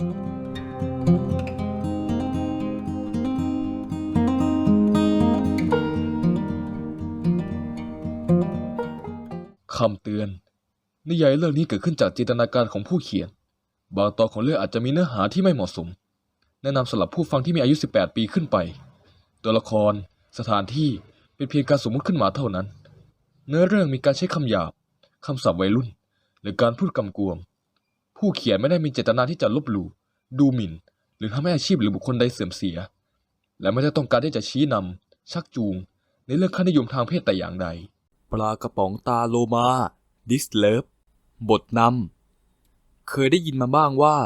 คำเตือน นิยายเรื่องนี้เกิดขึ้นจากจินตนาการของผู้เขียน บางตอนของเรื่องอาจจะมีเนื้อหาที่ไม่เหมาะสม แนะนำสำหรับผู้ฟังที่มีอายุ 18 ปีขึ้นไป ตัวละคร สถานที่เป็นเพียงการสมมติขึ้นมาเท่านั้น เนื้อเรื่องมีการใช้คำหยาบ คำศัพท์วัยรุ่น หรือการพูดกำกวม ผู้เขียนไม่ได้มีเจตนาที่จะลบหลู่ดูหมิ่น หรือทำให้อาชีพหรือบุคคลใดเสื่อมเสีย และไม่ได้ต้องการที่จะชี้นำชักจูง ในเรื่องค่านิยมทางเพศแต่อย่างใด ปลากระป๋องตาโลมาดิสเลิฟบทนำเคยได้ยินมาบ้างว่า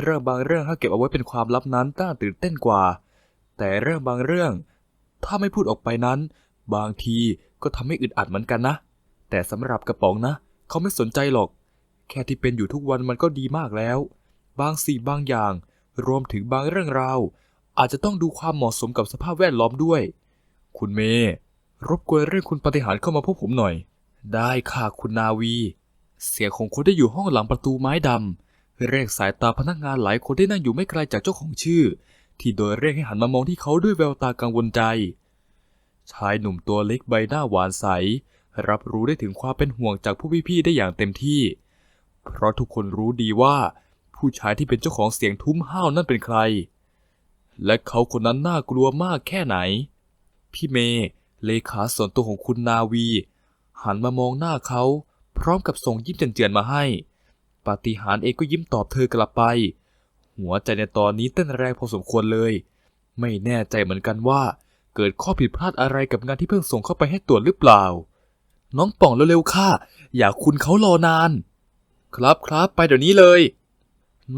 เรื่องบางเรื่องถ้าเก็บเอาไว้เป็นความลับนั้นน่าตื่นเต้นกว่า แต่เรื่องบางเรื่อง ถ้าไม่พูดออกไปนั้น บางทีก็ทำให้อึดอัดเหมือนกันนะ แต่สำหรับกระป๋องนะ เขาไม่สนใจหรอก แค่ที่เป็นอยู่ทุกวันมันก็ดีมากแล้ว บางสิ่งบางอย่าง รวมถึงบางเรื่องราว อาจจะต้องดูความเหมาะสมกับสภาพแวดล้อมด้วย คุณเมย์รบกวนเรียกคุณปฏิหารเข้ามาพบผมหน่อย ได้ค่ะคุณนาวี เสียงของคนที่อยู่ห้องหลังประตูไม้ดำเรียกสายตาพนักงานหลายคนที่นั่งอยู่ไม่ไกลจากเจ้าของชื่อ ที่โดยเรียกให้หันมามองที่เขาด้วยแววตากังวลใจ ชายหนุ่มตัวเล็กใบหน้าหวานใส รับรู้ได้ถึงความเป็นห่วงจากผู้พี่ๆได้อย่างเต็มที่ เพราะทุกคนรู้ดีว่า ผู้ชายที่เป็นเจ้าของเสียงทุ้มห้าวนั่นเป็นใคร และเขาคนนั้นน่ากลัวมากแค่ไหน พี่เมย์เลขาส่วนตัวของคุณนาวี หันมามองหน้าเขาพร้อมกับส่งยิ้มเจือนๆมาให้ ปาฏิหาริย์เองก็ยิ้มตอบเธอกลับไป หัวใจในตอนนี้เต้นแรงพอสมควรเลย ไม่แน่ใจเหมือนกันว่าเกิดข้อผิดพลาดอะไรกับงานที่เพิ่งส่งเข้าไปให้ตรวจหรือเปล่า น้องป่องเร็วๆค่ะ อย่าคุณเขารอนาน ครับครับไปเดี๋ยวนี้เลย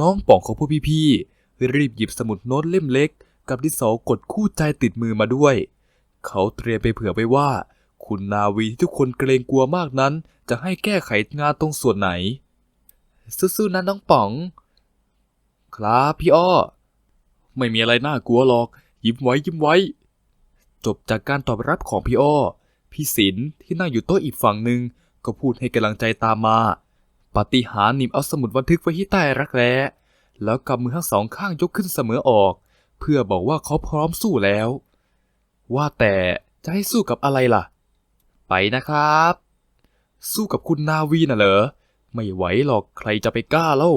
น้องป่องของพวกพี่ๆรีบหยิบสมุดโน้ตเล่มเล็ก กับดินสอกดคู่ใจติดมือมาด้วย เขาเตรียมไปเผื่อไว้ว่า คุณนาวีที่ทุกคนเกรงกลัวมากนั้น จะให้แก้ไขงานตรงส่วนไหนสู้ๆนะน้องป๋อง ครับพี่อ้อ ไม่มีอะไรน่ากลัวหรอก ยิ้มไว้ยิ้มไว้ จบจากการตอบรับของพี่อ้อ พี่ศิลที่นั่งอยู่โต๊ะอีกฝั่งหนึ่งก็พูดให้กำลังใจตามมา ปาฏิหาริย์หนิบเอาสมุดบันทึกไว้ที่ใต้รักแร้แล้วกำมือทั้งสองข้างยกขึ้นเสมอออก เพื่อบอกว่าเขาพร้อมสู้แล้ว ว่าแต่จะให้สู้กับอะไรล่ะ ไปนะครับ สู้กับคุณนาวีน่ะเหรอ ไม่ไหวหรอกใครจะไปกล้าเล่า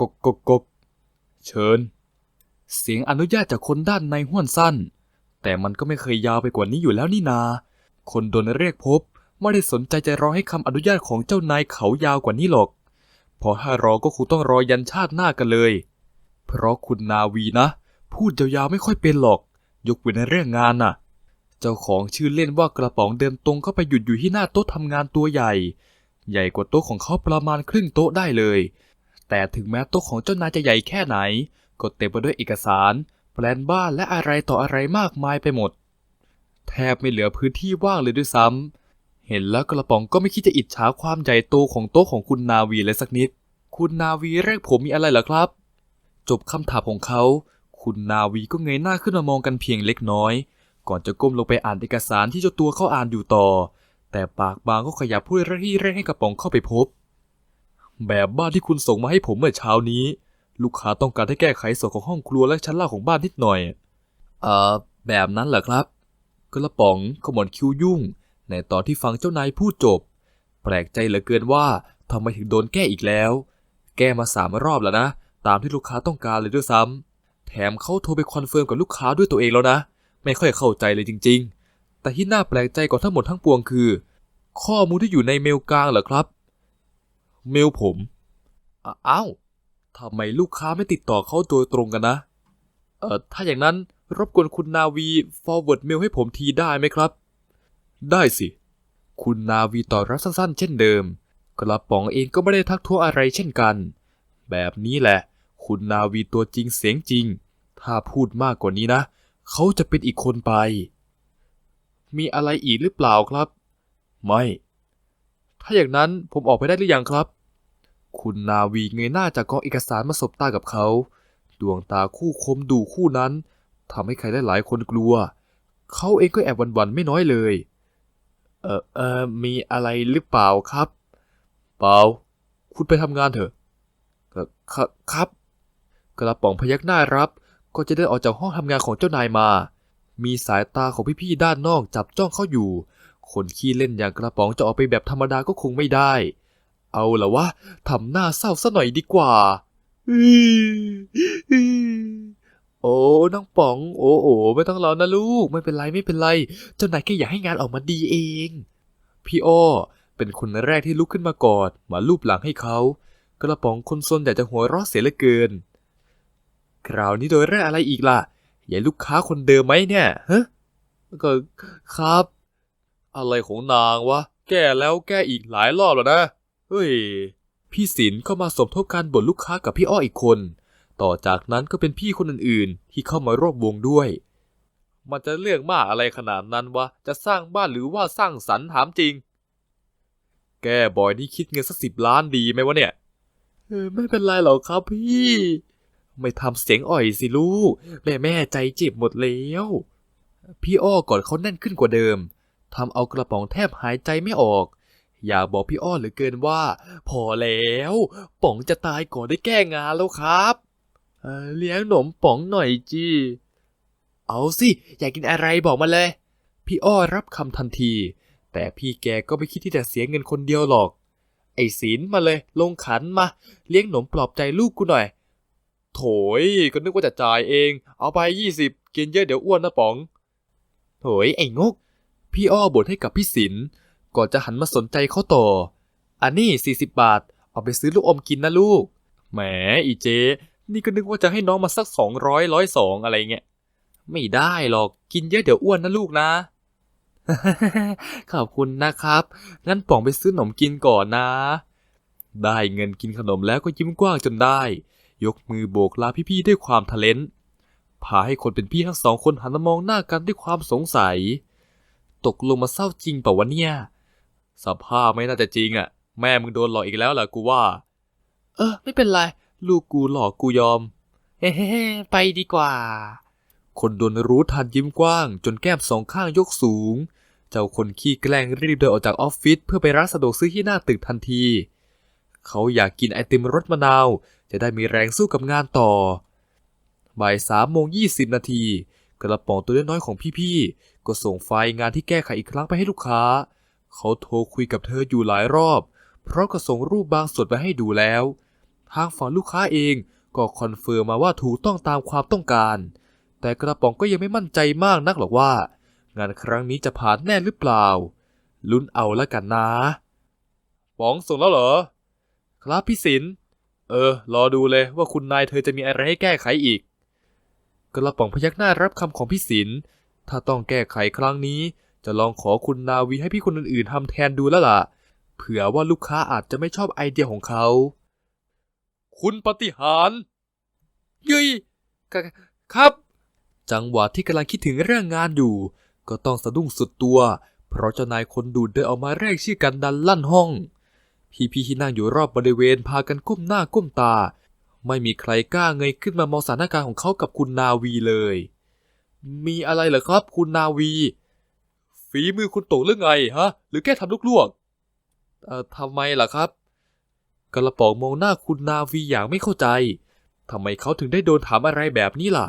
กกกกกเชิญ เสียงอนุญาตจากคนด้านในห้วนสั้น แต่มันก็ไม่เคยยาวไปกว่านี้อยู่แล้วนี่นา คนโดนเรียกพบ ไม่ได้สนใจจะรอให้คำอนุญาตของเจ้านายเขายาวกว่านี้หรอกเพอถ้ารอก็คงต้องรอยันชาติหน้ากันเลย เพราะคุณนาวีนะ พูดยาวๆไม่ค่อยเป็นหรอก ยกเว้นในเรื่องงานน่ะ เจ้าของชื่อเล่นว่ากระป๋องเดินตรงเข้าไปหยุดอยู่ที่หน้าโต๊ะทำงานตัวใหญ่ ใหญ่กว่าโต๊ะของเขาประมาณครึ่งโต๊ะได้เลย แต่ถึงแม้โต๊ะของเจ้านายจะใหญ่แค่ไหน ก็เต็มไปด้วยเอกสาร แปลนบ้านและอะไรต่ออะไรมากมายไปหมด แทบไม่เหลือพื้นที่ว่างเลยด้วยซ้ำ เห็นแล้วกระป๋องก็ไม่คิดจะอิจฉาความใหญ่โตของโต๊ะของคุณนาวีเลยสักนิด คุณนาวีเรียกผมมีอะไรเหรอครับ จบคำถามของเขา คุณนาวีก็เงยหน้าขึ้นมามองกันเพียงเล็กน้อย ก่อนจะก้มลงไปอ่านเอกสารที่เจ้าตัวเขาอ่านอยู่ต่อ แต่ปากบางก็ขยับพูดระที่เร่งให้กระป๋องเข้าไปพบ แบบบ้านที่คุณส่งมาให้ผมเมื่อเช้านี้ ลูกค้าต้องการให้แก้ไขส่วนของห้องครัวและชั้นล่างของบ้านนิดหน่อย เอ่อแบบนั้นเหรอครับ กระป๋องขมวดคิ้วยุ่ง ในตอนที่ฟังเจ้านายพูดจบ แปลกใจเหลือเกินว่าทำไมถึงโดนแก้อีกแล้ว แก้มาสามรอบแล้วนะ ตามที่ลูกค้าต้องการเลยด้วยซ้ำแถมเขาโทรไปคอนเฟิร์มกับลูกค้าด้วยตัวเองแล้วนะ ไม่ค่อยเข้าใจเลยจริง ๆ แต่ที่น่าแปลกใจกว่าทั้งหมดทั้งปวงคือ ข้อมูลที่อยู่ในเมลกลางเหรอครับ เมลผมอ้าอ้าวทำไมลูกค้าไม่ติดต่อเขาโดยตรงกันนะ เอ่อ ถ้าอย่างนั้นรบกวนคุณนาวี forward เมลให้ผมทีได้ไหมครับ ได้สิ คุณนาวีตอบรับสั้นๆ เช่นเดิม กระป๋องเองก็ไม่ได้ทักท้วงอะไรเช่นกัน แบบนี้แหละ คุณนาวีตัวจริงเสียงจริง ถ้าพูดมากกว่านี้นะ เขาจะเป็นอีกคนไป มีอะไรอีกหรือเปล่าครับ ไม่ ถ้าอย่างนั้นผมออกไปได้หรือยังครับ คุณนาวีเงยหน้าจากกองเอกสารมาสบตากับเขา ดวงตาคู่คมดูคู่นั้นทำให้ใครหลายๆคนกลัว เขาเองก็แอบหวันๆไม่น้อยเลย เออเออมีอะไรหรือเปล่าครับ เปล่า คุณไปทำงานเถอะครับครับ กระป๋องพยักหน้ารับ ก็จะได้ออกจากห้องทำงานของเจ้านายมา มีสายตาของพี่ๆด้านนอกจับจ้องเขาอยู่ คนขี้เล่นอย่างกระป๋องจะออกไปแบบธรรมดาก็คงไม่ได้ เอาละวะทำหน้าเศร้าซะหน่อยดีกว่า โอ้น้องป๋อง โอ้โอ้ไม่ต้องร้องนะลูก ไม่เป็นไรไม่เป็นไร เจ้านายแค่อยากให้งานออกมาดีเอง พี่อ้อเป็นคนแรกที่ลุกขึ้นมากอด มาลูบหลังให้เขา กระป๋องคนซนอยากจะหัวเราะเสียเหลือเกิน คราวนี้โดยแรกอะไรอีกล่ะยายลูกค้าคนเดิมไหมเนี่ยฮะก็ครับ อะไรของนางวะ แก้แล้วแก้อีกหลายรอบแล้วนะ เฮ้ย พี่ศิลป์เข้ามาสมทบการบ่นลูกค้ากับพี่อ้ออีกคน ต่อจากนั้นก็เป็นพี่คนอื่นๆ ที่เข้ามาร่วมวงด้วย มันจะเรื่องมากอะไรขนาดนั้นวะ จะสร้างบ้านหรือว่าสร้างสรรค์ถามจริง แกบอยนี่คิดเงินสักสิบล้านดีไหมวะเนี่ย เออไม่เป็นไรหรอกครับพี่ ไม่ทำเสียงอ่อยสิลูก แม่แม่ใจเจ็บหมดแล้ว พี่อ้อกอดเขาแน่นขึ้นกว่าเดิมทำเอากระป๋องแทบหายใจไม่ออกอยากบอกพี่อ้อเหลือเกินว่า พอแล้ว ป๋องจะตายก่อนได้แก้งานแล้วครับ เลี้ยงหนมป๋องหน่อยจีเอาสิ อยากกินอะไรบอกมาเลย พี่อ้อรับคำทันที แต่พี่แกก็ไม่คิดที่จะเสียเงินคนเดียวหรอก ไอ้ศีลมาเลย ลงขันมา เลี้ยงหนมปลอบใจลูกกูหน่อย โถยก็นึกว่าจะจ่ายเอง เอาไปยี่สิบกินเยอะเดี๋ยวอ้วนนะป๋อง โถยไอ้งก พี่อ้อบ่นให้กับพี่ศิลก่อนจะหันมาสนใจเขาต่อ อันนี้สี่สิบบาท เอาไปซื้อลูกอมกินนะลูก แหมอีเจ นี่ก็นึกว่าจะให้น้องมาสักสองร้อยร้อยสองอะไรเงี้ย ไม่ได้หรอก กินเยอะเดี๋ยวอ้วนนะลูกนะ ขอบคุณนะครับ งั้นป๋องไปซื้อขนมกินก่อนนะ ได้เงินกินขนมแล้วก็ยิ้มกว้างจนได้ ยกมือโบกลาพี่ๆด้วยความทะเลนพาให้คนเป็นพี่ทั้งสองคนหันมามองหน้ากันด้วยความสงสัย ตกลงมาเศร้าจริงเปล่าวะเนี่ย สภาพไม่น่าจะจริงอะ่ะ แม่มึงโดนหลอกอีกแล้วล่ะกูว่า เออ ไม่เป็นไร ลูกกูหลอกกูยอม เฮ้ๆไปดีกว่า คนโดนรู้ทันยิ้มกว้าง จนแก้มสองข้างยกสูง เจ้าคนขี้แกล้งรีบเดินออกจากออฟฟิศเพื่อไปร้านสะดวกซื้อที่หน้าตึกทันที เขาอยากกินไอติมรสมะนาว จะได้มีแรงสู้กับงานต่อ บ่ายสามโมงยี่สิบนาที กระป๋องตัวน้อยๆของพี่ๆ ก็ส่งไฟล์งานที่แก้ไขอีกครั้งไปให้ลูกค้า เขาโทรคุยกับเธออยู่หลายรอบ เพราะก็ส่งรูปบางส่วนไปให้ดูแล้ว ทางฝั่งลูกค้าเองก็คอนเฟิร์มมาว่าถูกต้องตามความต้องการ แต่กระป๋องก็ยังไม่มั่นใจมากนักหรอกว่า งานครั้งนี้จะผ่านแน่หรือเปล่า ลุ้นเอาละกันนะ ป๋องส่งแล้วเหรอ ครับพี่ศิลเออ รอดูเลยว่าคุณนายเธอจะมีอะไรให้แก้ไขอีก กระป๋องพยักหน้ารับคำของพี่ศิลถ้าต้องแก้ไขครั้งนี้ จะลองขอคุณนาวีให้พี่คนอื่นๆทำแทนดูแล้วล่ะ เผื่อว่าลูกค้าอาจจะไม่ชอบไอเดียของเขา คุณปฏิหารยุยกครับ จังหวะที่กำลังคิดถึงเรื่องงานอยู่ ก็ต้องสะดุ้งสุดตัว เพราะเจ้านายคนดูดเดินออกมาแรกชื่อกันดันลั่นห้อง พี่ๆที่นั่งอยู่รอบบริเวณพากันก้มหน้าก้มตา ไม่มีใครกล้าเงยขึ้นมามองสถานการณ์ของเขากับคุณนาวีเลย มีอะไรเหรอครับ คุณนาวี ฝีมือคุณตกหรือไงฮะ หรือแค่ทำลูกลวกเอ่อทำไมล่ะครับ กระป๋องมองหน้าคุณนาวีอย่างไม่เข้าใจทำไมเขาถึงได้โดนถามอะไรแบบนี้ล่ะ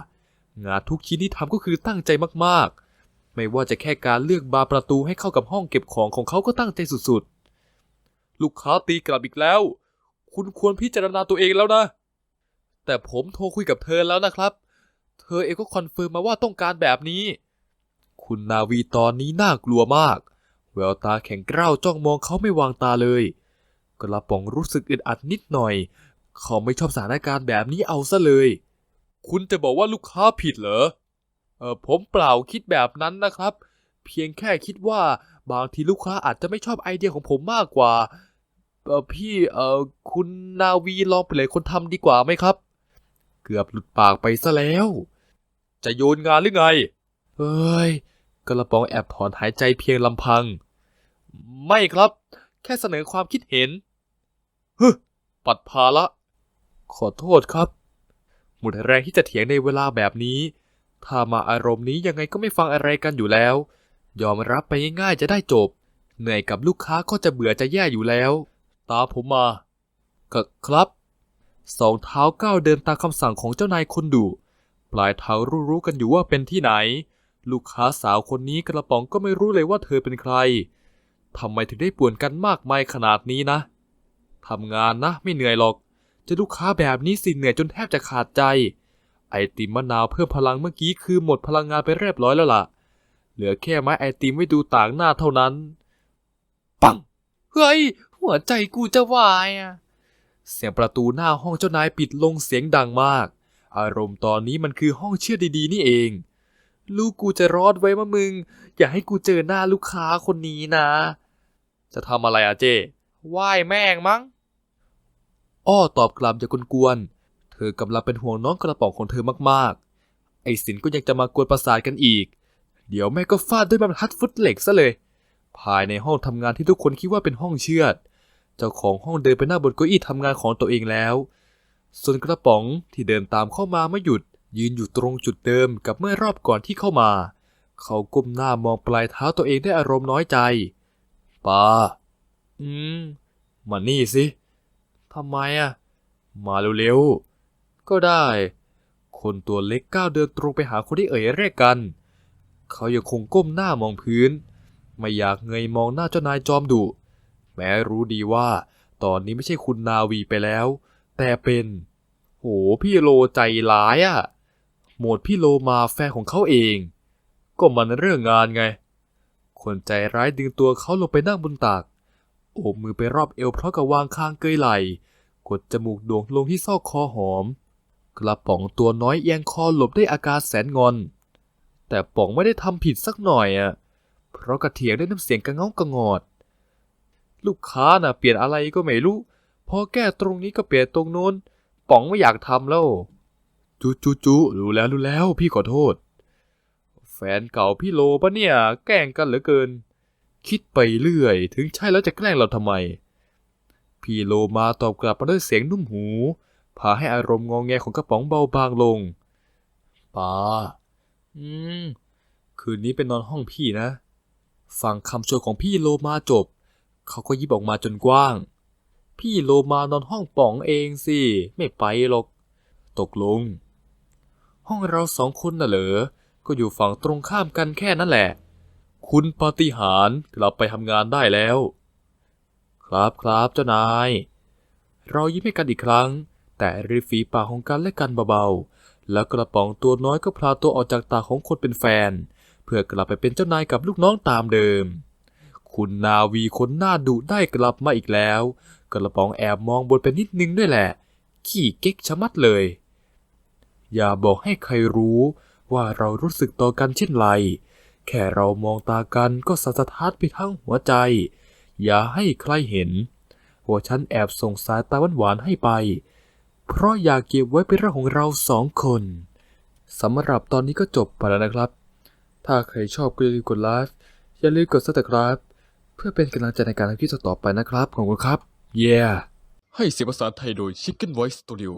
งานทุกชิ้นที่ทำก็คือตั้งใจมากๆ ไม่ว่าจะแค่การเลือกบานประตูให้เข้ากับห้องเก็บของของเขาก็ตั้งใจสุดๆ ลูกค้าตีกลับอีกแล้ว คุณควรพิจารณาตัวเองแล้วนะ แต่ผมโทรคุยกับเธอแล้วนะครับ เธอเองก็คอนเฟิร์มมาว่าต้องการแบบนี้ คุณนาวีตอนนี้น่ากลัวมาก แววตาแข็งกร้าวจ้องมองเขาไม่วางตาเลย กระป๋องรู้สึกอึดอัดนิดหน่อย เขาไม่ชอบสถานการณ์แบบนี้เอาซะเลย คุณจะบอกว่าลูกค้าผิดเหรอ เออผมเปล่าคิดแบบนั้นนะครับ เพียงแค่คิดว่าบางทีลูกค้าอาจจะไม่ชอบไอเดียของผมมากกว่า เออพี่เออคุณนาวีลองเปลี่ยนคนทำดีกว่าไหมครับ เกือบหลุดปากไปซะแล้ว จะโยนงานหรือไง เฮ้ยกระป๋องแอบถอนหายใจเพียงลำพัง ไม่ครับ แค่เสนอความคิดเห็น ฮึปัดภาละ ขอโทษครับ หมดแรงที่จะเถียงในเวลาแบบนี้ ถ้ามาอารมณ์นี้ยังไงก็ไม่ฟังอะไรกันอยู่แล้ว ยอมรับไปง่ายๆจะได้จบ เหนื่อยกับลูกค้าก็จะเบื่อจะแย่อยู่แล้ว ตามผมมาก็ครับ สองเท้าก้าวเดินตามคำสั่งของเจ้านายคนดุ ปลายเท้ารู้ๆกันอยู่ว่าเป็นที่ไหน ลูกค้าสาวคนนี้กระป๋องก็ไม่รู้เลยว่าเธอเป็นใคร ทำไมถึงได้ป่วนกันมากมายขนาดนี้นะ ทำงานนะไม่เหนื่อยหรอก จะลูกค้าแบบนี้สิเหนื่อยจนแทบจะขาดใจ ไอติมมะนาวเพิ่มพลังเมื่อกี้คือหมดพลังงานไปเรียบร้อยแล้วล่ะ เหลือแค่ไม้ไอติมไว้ดูต่างหน้าเท่านั้น ปัง เฮ้ย หัวใจกูจะวายอะเสียงประตูหน้าห้องเจ้านายปิดลงเสียงดังมาก อารมณ์ตอนนี้มันคือห้องเชื่อดดีๆ นี่เอง ลูกกูจะรอดไว้มะมึง อย่าให้กูเจอหน้าลูกค้าคนนี้นะ จะทำอะไรอะเจ้ไหว้แม่งมั้ง อ้อตอบกลับอย่างกวนๆ เธอกำลังเป็นห่วงน้องกระป๋องของเธอมากๆ ไอ้สินก็ยังจะมากวนประสาทกันอีก เดี๋ยวแม่ก็ฟาดด้วยบรรทัดฟุตเหล็กซะเลย ภายในห้องทำงานที่ทุกคนคิดว่าเป็นห้องเชือด เจ้าของห้องเดินไปหน้าบนเก้าอี้ทำงานของตัวเองแล้ว ส่วนกระป๋องที่เดินตามเข้ามาไม่หยุด ยืนอยู่ตรงจุดเดิมกับเมื่อรอบก่อนที่เข้ามา เขาก้มหน้ามองปลายเท้าตัวเองด้วยอารมณ์น้อยใจป้า อืมมานี่สิ ทำไมอะ มาเร็วๆ ก็ได้ คนตัวเล็กก้าวเดินตรงไปหาคนที่เอ่ยเรียกกัน เขายังคงก้มหน้ามองพื้น ไม่อยากเงยมองหน้าเจ้านายจอมดุ แม้รู้ดีว่า ตอนนี้ไม่ใช่คุณนาวีไปแล้ว แต่เป็น โหพี่โลใจร้ายอะ่ะ หมวดพี่โลมาแฟนของเขาเอง ก็มันเรื่องงานไง คนใจร้ายดึงตัวเขาลงไปนั่งบนตัก โอบมือไปรอบเอวเพราะกับวางคางเกยไหล กดจมูกโด่งลงที่ซอกคอหอม กระป๋องตัวน้อยเอียงคอหลบได้อาการแสนงอน แต่ป๋องไม่ได้ทำผิดสักหน่อยอะ เพราะกระเถียงด้วยน้ำเสียงกระเงากระงอด ลูกค้าน่ะเปลี่ยนอะไรก็ไม่รู้ พอแก้ตรงนี้ก็เปลี่ยนตรงโน้น ป๋องไม่อยากทำแล้วจุจุจุรู้แล้วรู้แล้วพี่ขอโทษ แฟนเก่าพี่โลปะเนี่ย แกล้งกันเหลือเกิน คิดไปเรื่อย ถึงใช่แล้วจะแกล้งเราทำไม พี่โลมาตอบกลับมาด้วยเสียงนุ่มหู พาให้อารมณ์งองแงของกระป๋องเบาบางลงป้าอืม คืนนี้ไปนอนห้องพี่นะ ฟังคำชวนของพี่โลมาจบ เขาก็ยิบออกมาจนกว้าง พี่โลมานอนห้องป๋องเองสิ ไม่ไปหรอก ตกลง ห้องเราสองคนน่ะเหรอ ก็อยู่ฝั่งตรงข้ามกันแค่นั้นแหละ คุณปาฏิหาริย์กลับไปทำงานได้แล้ว ครับครับเจ้านาย เรายิ้มให้กันอีกครั้ง แต่ริมฝีปากของกันและกันเบาๆ แล้วกระป๋องตัวน้อยก็พลาตัวออกจากตาของคนเป็นแฟน เพื่อกลับไปเป็นเจ้านายกับลูกน้องตามเดิม คุณนาวีคนหน้าดุได้กลับมาอีกแล้ว กระป๋องแอบมองบนไปนิดนึงด้วยแหละ ขี้เก๊กชะมัดเลย อย่าบอกให้ใครรู้ว่าเรารู้สึกต่อกันเช่นไร แค่เรามองตากันก็สัสะท้านไปทั้งหัวใจ อย่าให้ใครเห็นว่าฉันแอบส่งสายตาหวานๆให้ไป เพราะอยากเก็บไว้เป็นเรื่องของเราสองคนสำหรับตอนนี้ก็จบไปแล้วนะครับ ถ้าใครชอบก็อย่าลืมกดไลค์อย่าลืมกด subscribe เพื่อเป็นกำลังใจในการทำคลิปต่อไปนะครับ ขอบคุณครับ เย้ให้เสียงภาษาไทยโดย Chicken Voice Studio